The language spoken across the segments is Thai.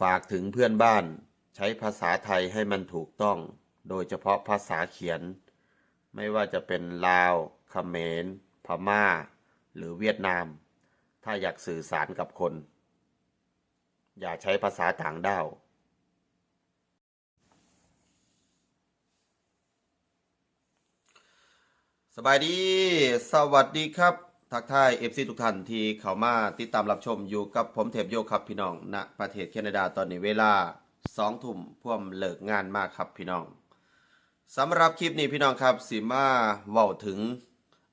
ฝากถึงเพื่อนบ้าน ใช้ภาษาไทยให้มันถูกต้อง โดยเฉพาะภาษาเขียน ไม่ว่าจะเป็นลาวเขมรพม่า หรือเวียดนาม ถ้าอยากสื่อสารกับคน อย่าใช้ภาษาต่างด้าวสบายดี สวัสดีครับ ทักทายเอฟซีทุกท่านที่เข้ามาติดตามรับชมอยู่กับผมเทพโยครับพี่น้องณประเทศแคนาดาตอนนี้เวลาสองทุ่มพ่วมเลิกงานมากครับพี่น้องสำหรับคลิปนี้พี่น้องครับสิมาเว้าถึง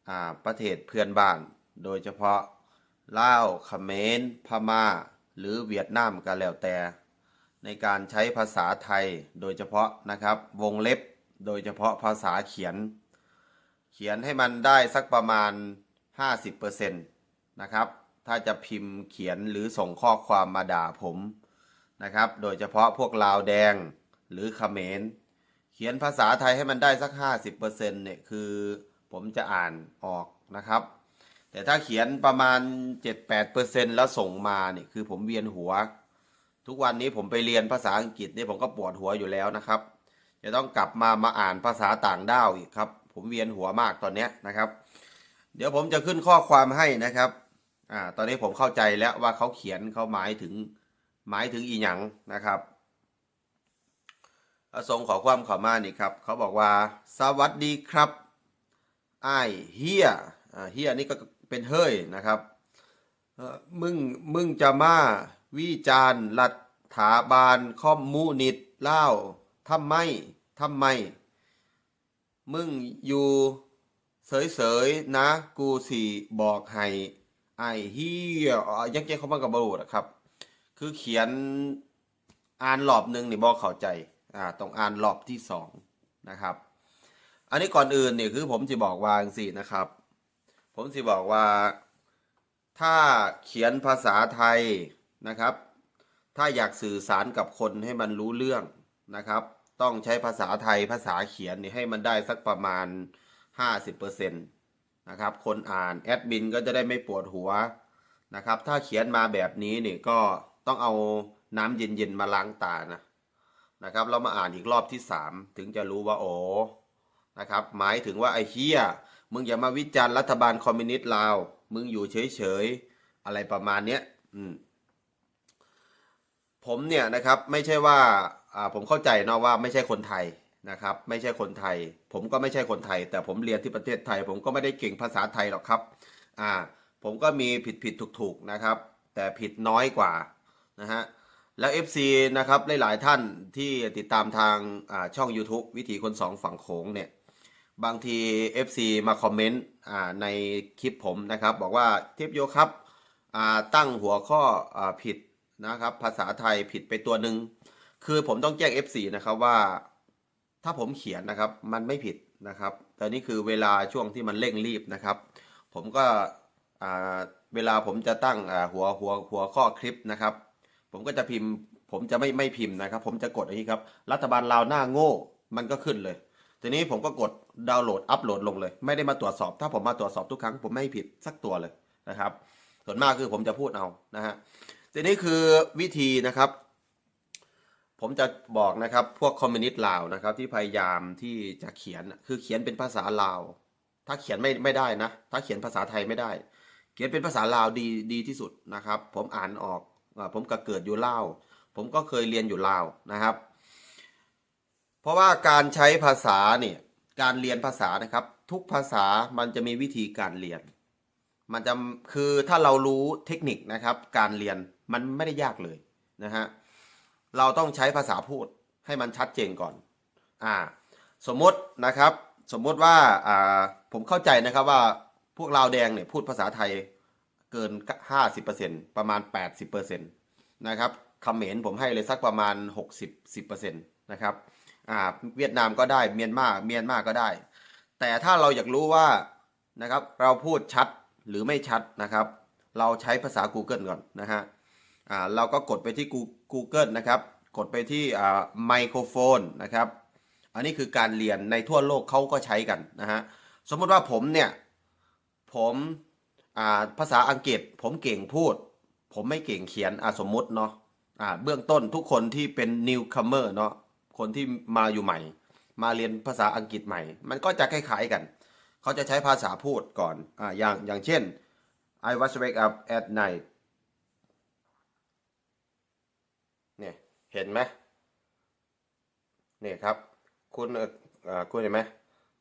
อ่าประเทศเพื่อนบ้าน โดยเฉพาะลาวเขมรพม่า หรือเวียดนามก็แล้วแต่ ในการใช้ภาษาไทยโดยเฉพาะนะครับ วงเล็บโดยเฉพาะภาษาเขียน เขียนให้มันได้สักประมาณ 50%นะครับ ถ้าจะพิมพ์เขียนหรือส่งข้อความมาด่าผมนะครับ โดยเฉพาะพวกลาวแดงหรือเขมร เขียนภาษาไทยให้มันได้สัก 50%เนี่ยคือผมจะอ่านออกนะครับ แต่ถ้าเขียนประมาณ 7-8%แล้วส่งมาเนี่ยคือผมเวียนหัว ทุกวันนี้ผมไปเรียนภาษาอังกฤษเนี่ยผมก็ปวดหัวอยู่แล้วนะครับ จะต้องกลับมามาอ่านภาษาต่างด้าวอีกครับ ผมเวียนหัวมากตอนนี้นะครับ เดี๋ยวผมจะขึ้นข้อความให้นะครับ อ่า ตอนนี้ผมเข้าใจแล้วว่าเขาเขียนเขาหมายถึงหมายถึงอีหยังนะครับประสงขอความขอมานี่ครับ เขาบอกว่า สวัสดีครับไอเฮียเฮียนี่ก็เป็นเฮ้ยนะครับ มึง มึงจะมาวิจารณ์รัฐาบาลคอมมูนิสต์เล่าทำไมทำไม มึงอยู่ เสยๆนะ กูสิบอกให้ไอ้เฮียอ๋อยังเจ๊เขามากับบรูนะครับ คือเขียนอ่านรอบหนึ่งนี่บอกเข้าใจอ่าต้องอ่านรอบที่สองนะครับ อันนี้ก่อนอื่นเนี่ยคือผมจะบอกว่าสินะครับ ผมจะบอกว่า ถ้าเขียนภาษาไทยนะครับ ถ้าอยากสื่อสารกับคนให้มันรู้เรื่องนะครับ ต้องใช้ภาษาไทยภาษาเขียนนี่ให้มันได้สักประมาณ 50%นะครับคนอ่านแอดมินก็จะได้ไม่ปวดหัวนะครับ ถ้าเขียนมาแบบนี้นี่ก็ต้องเอาน้ำเย็นๆมาล้างตานะนะครับเรามาอ่านอีกรอบที่ 3 ถึงจะรู้ว่าโอ้นะครับหมายถึงว่าไอ้เฮียมึงอย่ามาวิจารณ์รัฐบาลคอมมิวนิสต์ลาว มึงอยู่เฉยๆ อะไรประมาณเนี้ยอืมผมเนี่ยนะครับไม่ใช่ว่าอ่าผมเข้าใจเนาะว่าไม่ใช่คนไทย นะครับไม่ใช่คนไทย ผมก็ไม่ใช่คนไทย แต่ผมเรียนที่ประเทศไทย ผมก็ไม่ได้เก่งภาษาไทยหรอกครับอ่าผมก็มีผิดผิดถูกถูกๆนะครับ แต่ผิดน้อยกว่านะฮะแล้ว FC นะครับหลายๆท่านที่ติดตามทางช่อง YouTube วิถีคนสองฝั่งโขงเนี่ยบางที FC มาคอมเมนต์ในคลิปผมนะครับ บอกว่าเทพโยครับตั้งหัวข้ออผิดนะครับ ภาษาไทยผิดไปตัวหนึ่งคือผมต้องแจ้ง FC นะครับว่า ถ้าผมเขียนนะครับมันไม่ผิดนะครับแต่นี่คือเวลาช่วงที่มันเร่งรีบนะครับ ผมก็เวลาผมจะตั้งหัวหัวหัวข้อคลิปนะครับ ผมก็จะพิมพ์ ผมจะไม่ไม่พิมพ์นะครับ ผมจะกดอย่างนี้ครับ รัฐบาลลาวหน้าโง่ มันก็ขึ้นเลย ทีนี้ผมก็กดดาวน์โหลดอัปโหลดลงเลย ไม่ได้มาตรวจสอบ ถ้าผมมาตรวจสอบทุกครั้ง ผมไม่ผิดสักตัวเลยนะครับ ส่วนมากคือผมจะพูดเอานะฮะทีนี้คือวิธีนะครับ ผมจะบอกนะครับพวกคอมมิวนิสต์ลาวนะครับ ที่พยายามที่จะเขียนคือเขียนเป็นภาษาลาว ถ้าเขียนไม่ไม่ได้นะ ถ้าเขียนภาษาไทยไม่ได้ เขียนเป็นภาษาลาวดีดีที่สุดนะครับ ผมอ่านออกผมก็เกิดอยู่ลาว ผมก็เคยเรียนอยู่ลาวนะครับ เพราะว่าการใช้ภาษาเนี่ยการเรียนภาษานะครับ ทุกภาษามันจะมีวิธีการเรียน มันจะคือถ้าเรารู้เทคนิคนะครับ การเรียนมันไม่ได้ยากเลยนะฮะ เราต้องใช้ภาษาพูดให้มันชัดเจนก่อน อ่า สมมตินะครับ สมมติว่า อ่า ผมเข้าใจนะครับว่าพวกลาวแดงเนี่ยพูดภาษาไทยเกิน 50%ประมาณ 80%นะครับคเขมรผมให้เลยสักประมาณ 60 10%นะครับ อ่า เวียดนามก็ได้ เมียนมา เมียนมาก็ได้ แต่ถ้าเราอยากรู้ว่า นะครับ เราพูดชัดหรือไม่ชัดนะครับ เราใช้ภาษา Google ก่อนนะฮะ อ่า เราก็กดไปที่ Google นะครับ กดไปที่ไมโครโฟนนะครับ อันนี้คือการเรียนในทั่วโลกเขาก็ใช้กันนะฮะ สมมติว่าผมเนี่ย ผมาภาษาอังกฤษ ผมเก่งพูด ผมไม่เก่งเขียนอสมมุติเนาะเบื้องต้นทุกคนที่เป็น newcomer เนาะ คนที่มาอยู่ใหม่ มาเรียนภาษาอังกฤษใหม่ มันก็จะคล้ายๆกัน เขาจะใช้ภาษาพูดก่อนออย่างอย่างเช่น I was wake up at night เห็นไหมเนี่ยครับ คุณอ่อเอ่อคุณเห็นไหม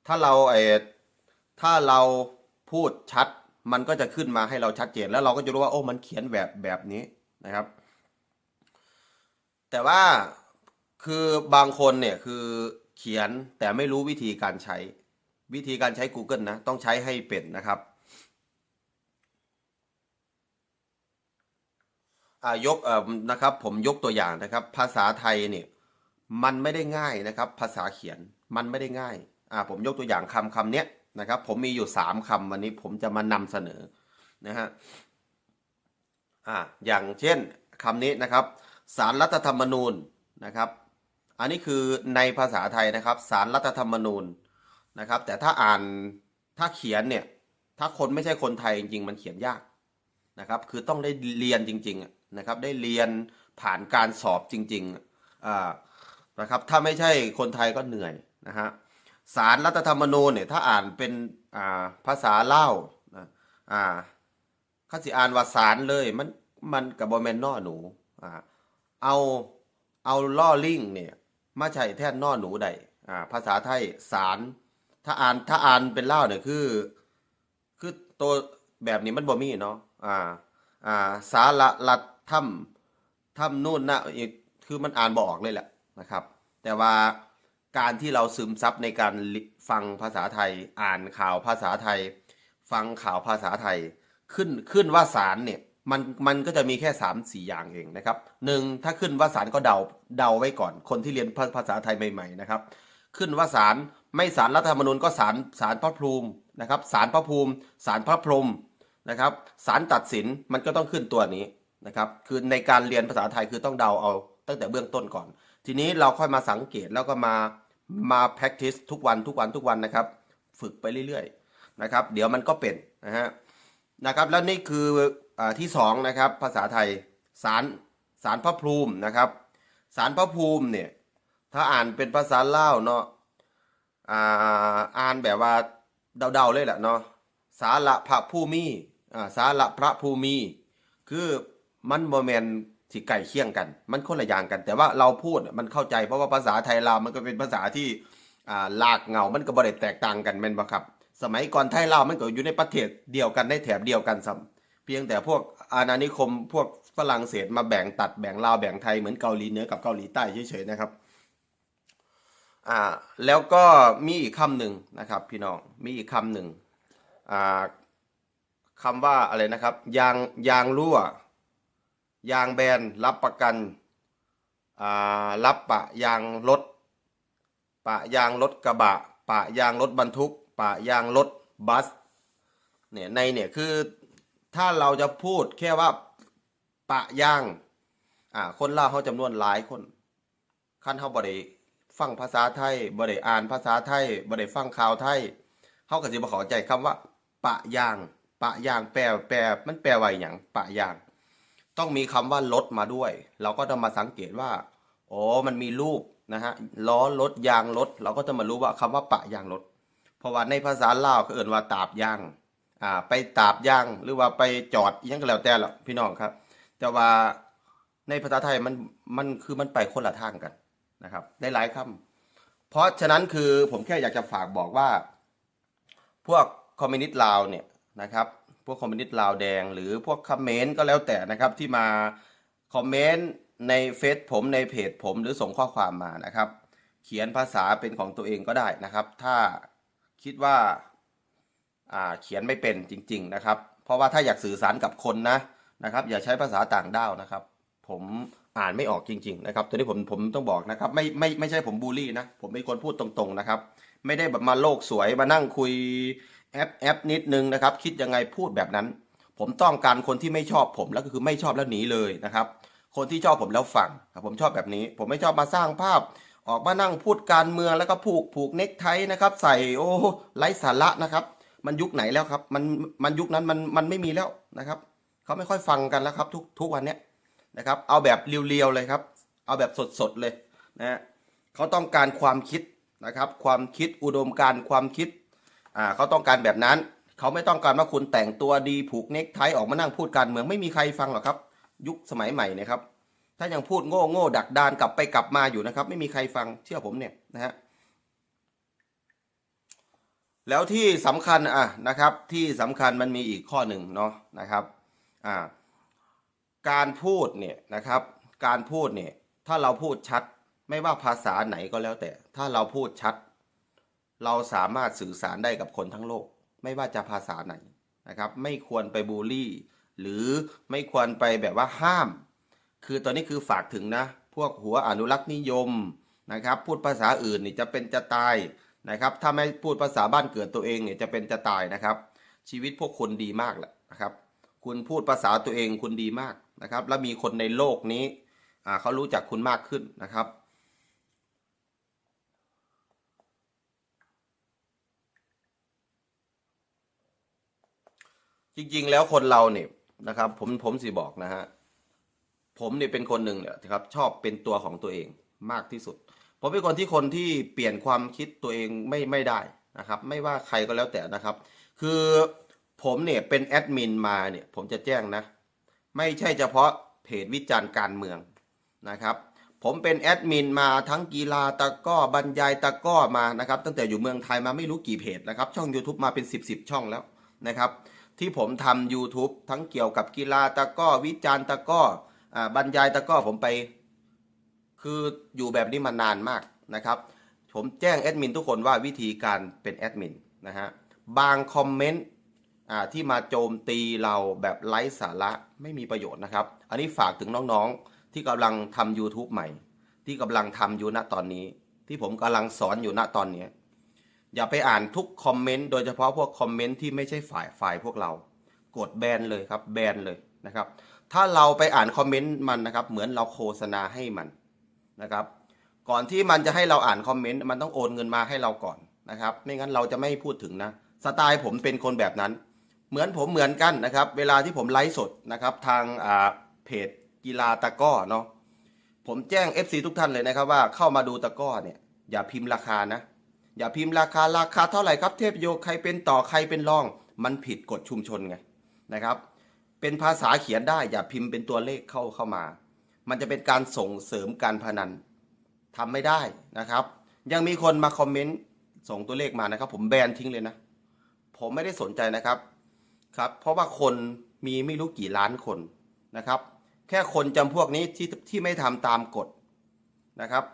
ถ้าเราไอถ้าเราพูดชัดมันก็จะขึ้นมาให้เราชัดเจน แล้วเราก็จะรู้ว่าโอ้มันเขียนแบบแบบนี้นะครับ แต่ว่าคือบางคนเนี่ยคือเขียนแต่ไม่รู้วิธีการใช้วิธีการใช้ Google นะ ต้องใช้ให้เป็นนะครับ อ่า ยกเอ่อนะครับผมยกตัวอย่างนะครับ ภาษาไทยเนี่ยมันไม่ได้ง่ายนะครับ ภาษาเขียนมันไม่ได้ง่ายอ่าผมยกตัวอย่างคำคำเนี้ยนะครับ ผมมีอยู่สามคำวันนี้ผมจะมานำเสนอนะฮะอ่าอย่างเช่นคำนี้นะครับสารรัฐธรรมนูญนะครับ อันนี้คือในภาษาไทยนะครับสารรัฐธรรมนูญนะครับ แต่ถ้าอ่านถ้าเขียนเนี่ยถ้าคนไม่ใช่คนไทยจริงๆ มันเขียนยากนะครับ คือต้องได้เรียนจริงๆอะ นะครับได้เรียนผ่านการสอบจริงๆนะครับถ้าไม่ใช่คนไทยก็เหนื่อยนะฮะสารรัฐธรรมนูญเนี่ยถ้าอ่านเป็นาภาษาเล่าอ่าข้าสิอ่านว่าสารเลยมันมันกับบอแมนนอหนูอ่าเอาเอาล่อลิงเนี่ยมาใช้แทนนอหนูใดอ่าภาษาไทยสารถ้าอ่านถ้าอ่านเป็นเล่าเนี่ยคือคือตัวแบบนี้มันบ่มีเนาะอ่าอ่าสาระลัด ถ้ำถ้ำนู่นนะคือมันอ่านบอกเลยแหละนะครับ แต่ว่าการที่เราซึมซับในการฟังภาษาไทย อ่านข่าวภาษาไทย ฟังข่าวภาษาไทย ขึ้นขึ้นว่าสารเนี่ยมันมันก็จะมีแค่3ามสี่อย่างเองนะครับหนึ่งถ้าขึ้นว่าสารก็เดาเดาไว้ก่อน คนที่เรียนภาษาไทยใหม่ ๆนะครับ ขึ้นว่าสารไม่สารรัฐธรรมนูญก็สารสารพระภูมินะครับสารพระภูมิสารพระพรหมนะครับสารตัดสินมันก็ต้องขึ้นตัวนี้ นะครับคือในการเรียนภาษาไทยคือต้องเดาเอาตั้งแต่เบื้องต้นก่อน ทีนี้เราค่อยมาสังเกตแล้วก็มามา practice ทุกวันทุกวันทุกวันนะครับ ฝึกไปเรื่อยๆนะครับเดี๋ยวมันก็เป็นนะฮะนะครับแล้วนี่คืออาที่สองนะครับภาษาไทยสารสารพระภูมินะครับสารพระภูมิเนี่ยถ้าอ่านเป็นภาษาเล่าเนาะอ่าอ่านแบบว่าเดาๆเลยแหละเนาะสาระพระภูมิอ่าสาระพระภูมิ คือ มันโมเมนที่ใกล้เคียงกัน มันคนละอย่างกัน แต่ว่าเราพูดมันเข้าใจเพราะว่าภาษาไทยลาวมันก็เป็นภาษาที่ลากเงา มันก็บ่ได้แตกต่างกันแม่นบ่ครับ สมัยก่อนไทยลาวมันก็อยู่ในประเทศเดียวกันในแถบเดียวกันซ้ำเพียงแต่พวกอาณานิคมพวกฝรั่งเศสมาแบ่งตัดแบ่งลาวแบ่งไทยเหมือนเกาหลีเหนือกับเกาหลีใต้เฉยๆนะครับอ่าแล้วก็มีอีกคำหนึ่งนะครับพี่น้องมีอีกคำหนึ่งอ่าคำว่าอะไรนะครับ ยางยางรั่ว ยางแบนรับประกันอ่ารับปะยางรถปะยางรถกระบะ ปะยางรถบรรทุก ปะยางรถบัสเนี่ยในเนี่ยคือถ้าเราจะพูดแค่ว่าปะยางอ่าคนเล่าเขาจำนวนหลายคนขั้นเขาบ่ได้ฟังภาษาไทยบ่ได้อ่านภาษาไทยบ่ได้ฟังข่าวไทยเขาก็สิบ่เข้าใจคำว่า ปะยาง ปะยางแปลแปลมันแปลว่าอย่างปะยาง ต้องมีคำว่ารถมาด้วย เราก็ต้องมาสังเกตว่าอ๋อมันมีรูปนะฮะล้อรถยางรถเราก็จะมารู้ว่าคำว่าปะยางรถเพราะว่าในภาษาลาวเขาเอ่นว่าตาบยางอ่าไปตาบยางหรือว่าไปจอดยังก็แล้วแต่ละพี่น้องครับ แต่ว่าในภาษาไทยมันมันคือมันไปคนละทางกันนะครับได้หลายคำเพราะฉะนั้นคือผมแค่อยากจะฝากบอกว่า พวกคอมมิวนิสต์ลาวเนี่ยนะครับ พวกคอมมิวนิสต์ลาวแดง หรือพวกคอมเมนต์ก็แล้วแต่นะครับที่มาคอมเมนต์ในเฟซผมในเพจผมหรือส่งข้อความมานะครับ เขียนภาษาเป็นของตัวเองก็ได้นะครับ ถ้าคิดว่าอ่าเขียนไม่เป็นจริง ๆนะครับ เพราะว่าถ้าอยากสื่อสารกับคนนะนะครับ อย่าใช้ภาษาต่างด้าวนะครับ ผมอ่านไม่ออกจริง ๆ นะครับ ตัวนี้ผมผมต้องบอกนะครับ ไม่ไม่ไม่ใช่ผมบูลลี่นะ ผมเป็นคนพูดตรงๆนะครับ ไม่ได้แบบมาโลกสวยมานั่งคุย แอปแอปนิดนึงนะครับ คิดยังไงพูดแบบนั้น ผมต้องการคนที่ไม่ชอบผมแล้วก็คือไม่ชอบแล้วหนีเลยนะครับ คนที่ชอบผมแล้วฟังครับผมชอบแบบนี้ ผมไม่ชอบมาสร้างภาพ ออกมานั่งพูดการเมืองแล้วก็ผูกผูกเน็กไทนะครับ ใส่โอ้ไร้สาระนะครับ มันยุคไหนแล้วครับมันมันยุคนั้นมันมันไม่มีแล้วนะครับเขาไม่ค่อยฟังกันแล้วครับ ทุกทุกวันเนี้ยนะครับ เอาแบบเรียวๆเลยครับ เอาแบบสดๆเลยนะฮะเขาต้องการความคิดนะครับ ความคิดอุดมการความคิด อ่าเขาต้องการแบบนั้น เขาไม่ต้องการว่าคุณแต่งตัวดีผูกเนคไทออกมานั่งพูดการเมืองไม่มีใครฟังหรอกครับ ยุคสมัยใหม่นะครับ ถ้ายังพูดโง่โง่ดักดานกลับไปกลับมาอยู่นะครับ ไม่มีใครฟังเชื่อผมเนี่ยนะฮะแล้วที่สำคัญอะนะครับที่สำคัญมันมีอีกข้อหนึ่งเนาะนะครับอ่าการพูดเนี่ยนะครับ การพูดเนี่ยถ้าเราพูดชัดไม่ว่าภาษาไหนก็แล้วแต่ ถ้าเราพูดชัด เราสามารถสื่อสารได้กับคนทั้งโลก ไม่ว่าจะภาษาไหนนะครับ ไม่ควรไปบูลลี่ หรือไม่ควรไปแบบว่าห้าม คือตอนนี้คือฝากถึงนะ พวกหัวอนุรักษ์นิยมนะครับ พูดภาษาอื่นนี่จะเป็นจะตายนะครับ ถ้าไม่พูดภาษาบ้านเกิดตัวเองเนี่ยจะเป็นจะตายนะครับ ชีวิตพวกคุณดีมากแหละนะครับ คุณพูดภาษาตัวเองคุณดีมากนะครับ แล้วมีคนในโลกนี้เขารู้จักคุณมากขึ้นนะครับ จริง ๆ แล้วคนเราเนี่ยนะครับ ผมผมสิบอกนะฮะผมเนี่ยเป็นคนหนึ่งเนี่ยนะครับ ชอบเป็นตัวของตัวเองมากที่สุด ผมเป็นคนที่คนที่เปลี่ยนความคิดตัวเองไม่ไม่ได้นะครับ ไม่ว่าใครก็แล้วแต่นะครับ คือผมเนี่ยเป็นแอดมินมาเนี่ย ผมจะแจ้งนะ ไม่ใช่เฉพาะเพจวิจารณ์การเมืองนะครับ ผมเป็นแอดมินมาทั้งกีฬาตะก้อบรรยายตะก้อมานะครับ ตั้งแต่อยู่เมืองไทยมาไม่รู้กี่เพจนะครับ ช่อง YouTube มาเป็น 10บสช่องแล้วนะครับ ที่ผมทำ YouTube ทั้งเกี่ยวกับกีฬาตะก้อวิจารณ์ตะก้ออบรรยายตะก้อผมไป คืออยู่แบบนี้มานานมากนะครับ ผมแจ้งแอดมินทุกคนว่าวิธีการเป็นแอดมินนะฮะบางคอมเมนต์ที่มาโจมตีเราแบบไร้สาระไม่มีประโยชน์นะครับ อันนี้ฝากถึงน้องๆที่กำลังทำ YouTube ใหม่ ที่กำลังทำอยู่ณตอนนี้ ที่ผมกำลังสอนอยู่ณตอนนี้ อย่าไปอ่านทุกคอมเมนต์โดยเฉพาะพวกคอมเมนต์ที่ไม่ใช่ฝ่ายฝ่ายพวกเรา กดแบนเลยครับแบนเลยนะครับ ถ้าเราไปอ่านคอมเมนต์มันนะครับ เหมือนเราโฆษณาให้มันนะครับ ก่อนที่มันจะให้เราอ่านคอมเมนต์มันต้องโอนเงินมาให้เราก่อนนะครับ ไม่งั้นเราจะไม่พูดถึงนะสไตล์ผมเป็นคนแบบนั้น เหมือนผมเหมือนกันนะครับ เวลาที่ผมไลฟ์สดนะครับทางอ่าเพจกีฬาตะก้อเนาะผมแจ้ง FC ทุกท่านเลยนะครับว่าเข้ามาดูตะก้อเนี่ยอย่าพิมพ์ราคานะ อย่าพิมพ์ราคาราคาเท่าไหร่ครับเทพโยใครเป็นต่อใครเป็นรอง มันผิดกฎชุมชนไงนะครับ เป็นภาษาเขียนได้อย่าพิมพ์เป็นตัวเลขเข้าเข้ามา มันจะเป็นการส่งเสริมการพนันทำไม่ได้นะครับ ยังมีคนมาคอมเมนต์ส่งตัวเลขมานะครับ ผมแบนทิ้งเลยนะ ผมไม่ได้สนใจนะครับครับ เพราะว่าคนมีไม่รู้กี่ล้านคนนะครับ แค่คนจำพวกนี้ที่ที่ไม่ทำตามกฎนะครับ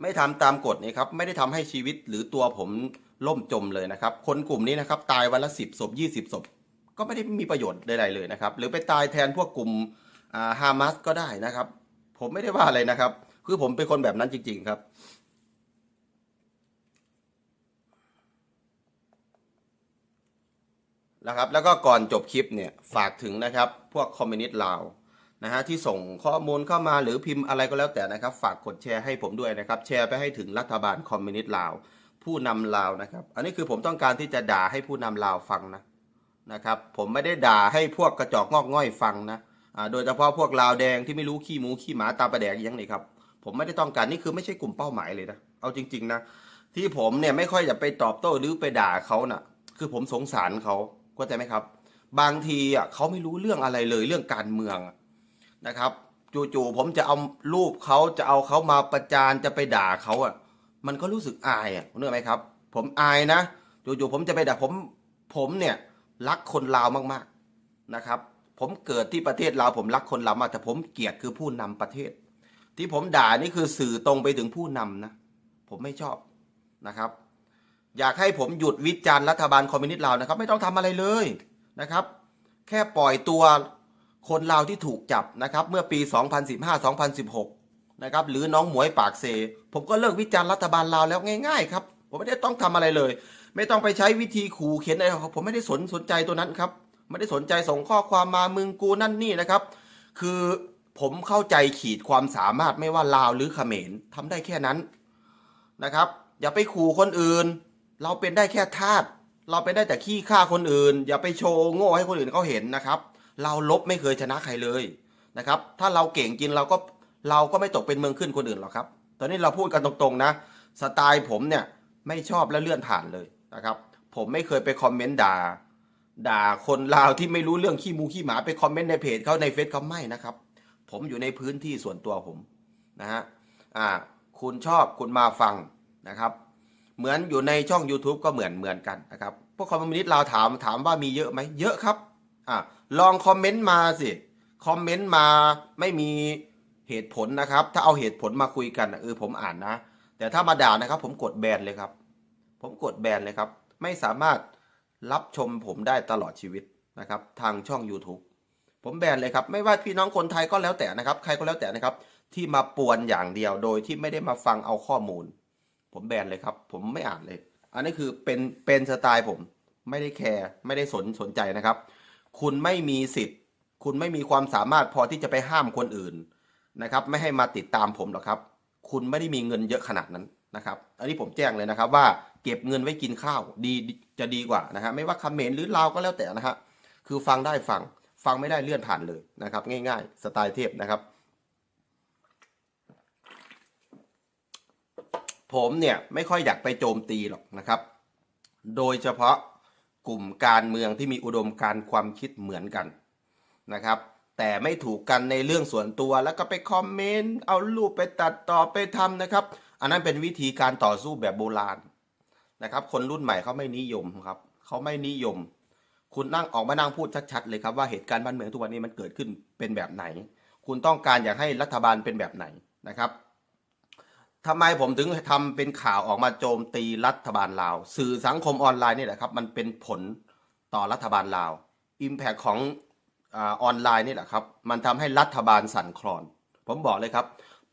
ไม่ทำตามกฎนี่ครับไม่ได้ทำให้ชีวิตหรือตัวผมล่มจมเลยนะครับ คนกลุ่มนี้นะครับตายวันละสิบศพยี่สิบศพก็ไม่ได้มีประโยชน์ใดๆเลยนะครับ หรือไปตายแทนพวกกลุ่มฮามาสก็ได้นะครับ ผมไม่ได้ว่าอะไรนะครับ คือผมเป็นคนแบบนั้นจริง ๆครับนะครับแล้วก็ก่อนจบคลิปเนี่ยฝากถึงนะครับ พวกคอมมิวนิสต์ลาว นะฮะที่ส่งข้อมูลเข้ามาหรือพิมพ์อะไรก็แล้วแต่นะครับ ฝากกดแชร์ให้ผมด้วยนะครับ แชร์ไปให้ถึงรัฐบาลคอมมิวนิสต์ลาว ผู้นำลาวนะครับ อันนี้คือผมต้องการที่จะด่าให้ผู้นำลาวฟังนะนะครับ ผมไม่ได้ด่าให้พวกกระจอกงอกง่อยฟังนะอ่าโดยเฉพาะพวกลาวแดงที่ไม่รู้ขี้หมูขี้หมาตาประแดกยังนี่ครับผมไม่ได้ต้องการนี่คือไม่ใช่กลุ่มเป้าหมายเลยนะเอาจริง ๆนะที่ผมเนี่ยไม่ค่อยจะไปตอบโต้หรือไปด่าเขาน่ะ คือผมสงสารเขาเข้าใจไหมครับ บางทีอะเขาไม่รู้เรื่องอะไรเลยเรื่องการเมืองอะ นะครับจู่ๆผมจะเอารูปเขาจะเอาเขามาประจานจะไปด่าเขาอะ มันก็รู้สึกอายอะนึกไหมครับ ผมอายนะจู่ๆผมจะไปด่าผมผมเนี่ยรักคนลาวมากๆนะครับ ผมเกิดที่ประเทศลาวผมรักคนลาวมากแต่ผมเกลียดคือผู้นำประเทศ ที่ผมด่านี่คือสื่อตรงไปถึงผู้นำนะผมไม่ชอบนะครับ อยากให้ผมหยุดวิจารณ์รัฐบาลคอมมิวนิสต์ลาวนะครับ ไม่ต้องทำอะไรเลยนะครับ แค่ปล่อยตัว คนลาวที่ถูกจับนะครับเมื่อปี 2015-2016 นะครับหรือน้องหมวยปากเซ ผมก็เลิกวิจารณ์รัฐบาลลาวแล้วง่ายๆครับผมไม่ได้ต้องทำอะไรเลย ไม่ต้องไปใช้วิธีขู่เข็นอะไรครับผมไม่ได้สนสนใจตัวนั้นครับไม่ได้สนใจส่งข้อความมามึงกูนั่นนี่นะครับ คือผมเข้าใจขีดความสามารถไม่ว่าลาวหรือเขมรทำได้แค่นั้นนะครับ อย่าไปขู่คนอื่น เราเป็นได้แค่ทาสเราเป็นได้แต่ขี้ข้าคนอื่น อย่าไปโชว์โง่ให้คนอื่นเขาเห็นนะครับ เราลบไม่เคยชนะใครเลยนะครับ ถ้าเราเก่งจริงเราก็เราก็ไม่ตกเป็นเมืองขึ้นคนอื่นหรอกครับ ตอนนี้เราพูดกันตรงๆนะ สไตล์ผมเนี่ยไม่ชอบและเลื่อนผ่านเลยนะครับ ผมไม่เคยไปคอมเมนต์ด่า ด่าคนลาวที่ไม่รู้เรื่องขี้มูขี้หมาไปคอมเมนต์ในเพจเขาในเฟซเขาไม่นะครับ ผมอยู่ในพื้นที่ส่วนตัวผมนะฮะ อ่า คุณชอบคุณมาฟังนะครับ เหมือนอยู่ในช่อง YouTube ก็เหมือนเหมือนกันนะครับ พวกคอมมิวนิสต์เราวถามถามว่ามีเยอะไหมเยอะครับ อ่าลองคอมเมนต์มาสิ คอมเมนต์มาไม่มีเหตุผลนะครับ ถ้าเอาเหตุผลมาคุยกันเออผมอ่านนะ แต่ถ้ามาด่านะครับ ผมกดแบนเลยครับ ผมกดแบนเลยครับ ไม่สามารถรับชมผมได้ตลอดชีวิตนะครับ ทางช่อง YouTube ผมแบนเลยครับ ไม่ว่าพี่น้องคนไทยก็แล้วแต่นะครับ ใครก็แล้วแต่นะครับ ที่มาป่วนอย่างเดียวโดยที่ไม่ได้มาฟังเอาข้อมูล ผมแบนเลยครับ ผมไม่อ่านเลย อันนี้คือเป็นเป็นสไตล์ผมไม่ได้แคร์ไม่ได้สนสนใจนะครับ คุณไม่มีสิทธิ์ คุณไม่มีความสามารถพอที่จะไปห้ามคนอื่นนะครับ ไม่ให้มาติดตามผมหรอกครับ คุณไม่ได้มีเงินเยอะขนาดนั้นนะครับ อันนี้ผมแจ้งเลยนะครับว่าเก็บเงินไว้กินข้าวดีจะดีกว่านะฮะไม่ว่าคำเขมรหรือลาวก็แล้วแต่นะฮะคือฟังได้ฟังฟังไม่ได้เลื่อนผ่านเลยนะครับ ง่ายๆ สไตล์เทพนะครับ ผมเนี่ยไม่ค่อยอยากไปโจมตีหรอกนะครับ โดยเฉพาะ กลุ่มการเมืองที่มีอุดมการความคิดเหมือนกันนะครับ แต่ไม่ถูกกันในเรื่องส่วนตัวแล้วก็ไปคอมเมนต์เอารูปไปตัดต่อไปทำนะครับ อันนั้นเป็นวิธีการต่อสู้แบบโบราณนะครับ คนรุ่นใหม่เขาไม่นิยมครับเขาไม่นิยม คุณนั่งออกมานั่งพูดชัดๆเลยครับว่าเหตุการณ์บ้านเมืองทุกวันนี้มันเกิดขึ้นเป็นแบบไหน คุณต้องการอยากให้รัฐบาลเป็นแบบไหนนะครับ ทำไมผมถึงทำเป็นข่าวออกมาโจมตีรัฐบาลลาว สื่อสังคมออนไลน์นี่แหละครับ มันเป็นผลต่อรัฐบาลลาว Impact ของอออนไลน์นี่แหละครับ มันทำให้รัฐบาลสั่นคลอน ผมบอกเลยครับ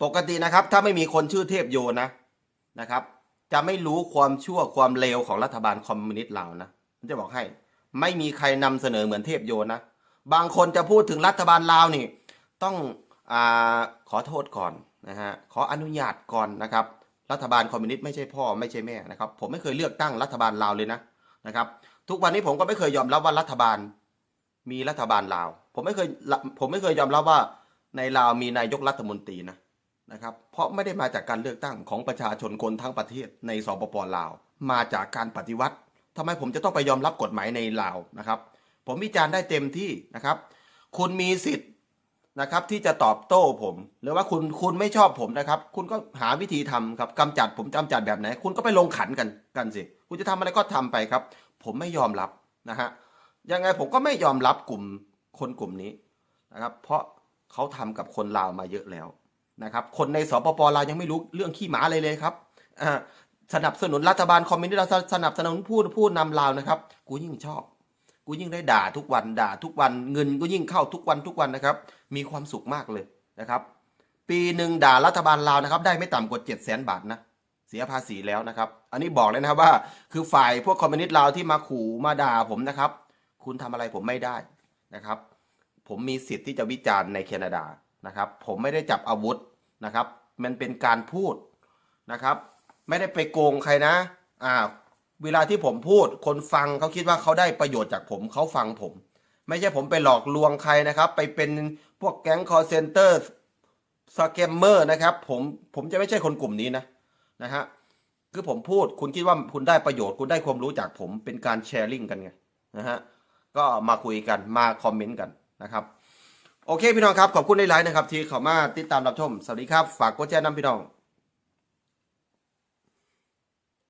ปกตินะครับ ถ้าไม่มีคนชื่อเทพโยนะนะครับ จะไม่รู้ความชั่วความเลวของรัฐบาลคอมมิวนิสต์ลาวนะผมจะบอกให้ ไม่มีใครนำเสนอเหมือนเทพโยนะ บางคนจะพูดถึงรัฐบาลลาวนี่ ต้องอขอโทษก่อน นะฮะขออนุญาตก่อนนะครับ รัฐบาลคอมมิวนิสต์ไม่ใช่พ่อไม่ใช่แม่นะครับ ผมไม่เคยเลือกตั้งรัฐบาลลาวเลยนะนะครับ ทุกวันนี้ผมก็ไม่เคยยอมรับว่ารัฐบาล มีรัฐบาลลาว ผมไม่เคยผมไม่เคยยอมรับว่าในลาวมีนายกรัฐมนตรีนะนะครับ เพราะไม่ได้มาจากการเลือกตั้งของประชาชนคนทั้งประเทศในสปปลาว มาจากการปฏิวัติทำไมผมจะต้องไปยอมรับกฎหมายในลาวนะครับ ผมวิจารณ์ได้เต็มที่นะครับ คุณมีสิทธิ์ นะครับ ที่จะตอบโต้ผม หรือว่าคุณคุณไม่ชอบผมนะครับ คุณก็หาวิธีทำครับกำจัดผมกำจัดแบบไหน คุณก็ไปลงขันกันกันสิ คุณจะทำอะไรก็ทำไปครับ ผมไม่ยอมรับนะฮะยังไงผมก็ไม่ยอมรับกลุ่มคนกลุ่มนี้นะครับ เพราะเขาทำกับคนลาวมาเยอะแล้วนะครับ คนในสปปลาวยังไม่รู้เรื่องขี้หมาเลยเลยครับสนับสนุนรัฐบาลคอมมิวนิสต์สนับสนุนผู้ผู้นำลาวนะครับ กูยิ่งชอบ กูยิ่งได้ด่าทุกวันด่าทุกวันเงินก็ยิ่งเข้าทุกวันทุกวันนะครับ มีความสุขมากเลยนะครับ ปีหนึ่งด่ารัฐบาลลาวนะครับ ได้ไม่ต่ำกว่าเจ็ดแสนบาทนะเสียภาษีแล้วนะครับ อันนี้บอกเลยนะครับว่า คือฝ่ายพวกคอมมิวนิสต์ลาวที่มาขู่มาด่าผมนะครับ คุณทำอะไรผมไม่ได้นะครับ ผมมีสิทธิ์ที่จะวิจารณ์ในแคนาดานะครับ ผมไม่ได้จับอาวุธนะครับ มันเป็นการพูดนะครับ ไม่ได้ไปโกงใครนะอ่า เวลาที่ผมพูดคนฟังเขาคิดว่าเขาได้ประโยชน์จากผมเขาฟังผม ไม่ใช่ผมไปหลอกลวงใครนะครับ ไปเป็นพวกแก๊งคอร์เซนเตอร์สแกมเมอร์นะครับผมผมจะไม่ใช่คนกลุ่มนี้นะนะฮะคือผมพูดคุณคิดว่าคุณได้ประโยชน์คุณได้ความรู้จากผมเป็นการแชร์ลิงกันไงนะฮะก็มาคุยกันมาคอมเมนต์กันนะครับ โอเคพี่น้องครับ ขอบคุณในไลน์นะครับ ที่เข้ามาติดตามรับชม สวัสดีครับ ฝากกดแชร์น้ำพี่น้อง